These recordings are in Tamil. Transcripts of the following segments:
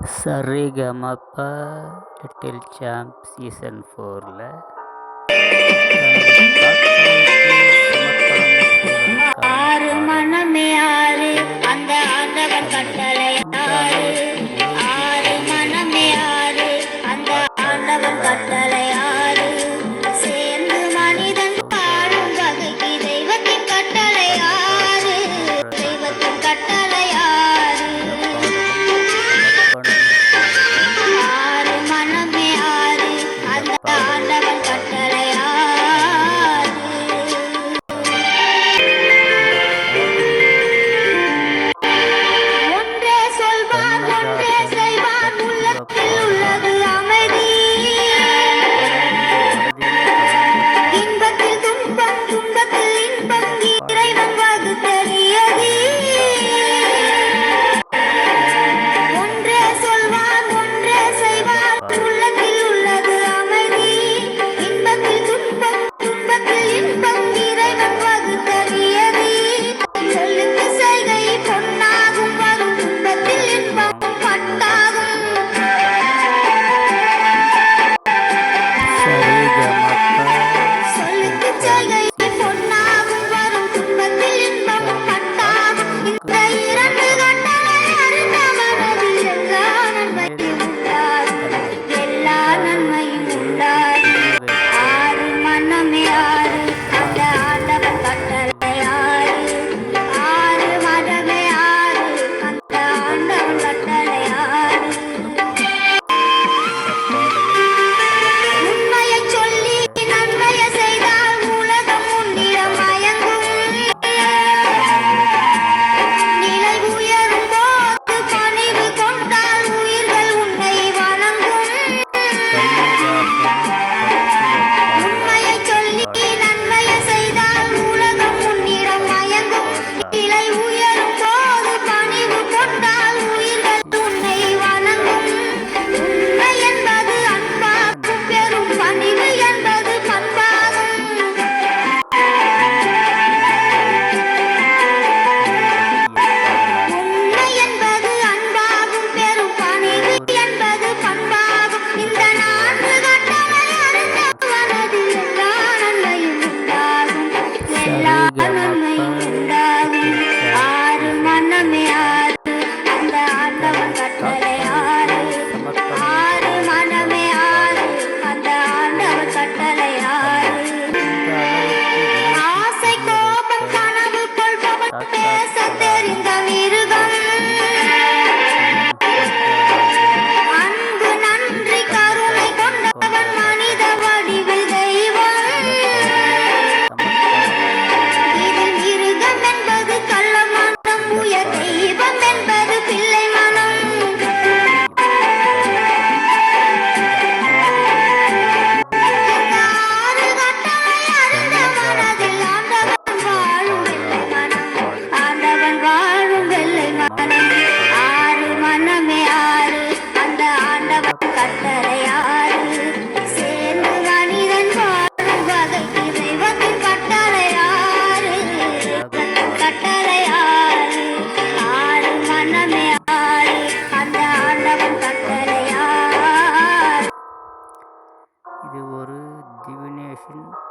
சரிகமப்பா லிட்டில் சாம்ப் சீசன் ஃபோரில்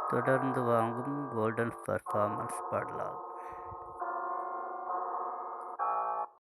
தொடர்ந்து வாங்கும் கோல்டன் பர்ஃபார்மன்ஸ் பாடலாகும்.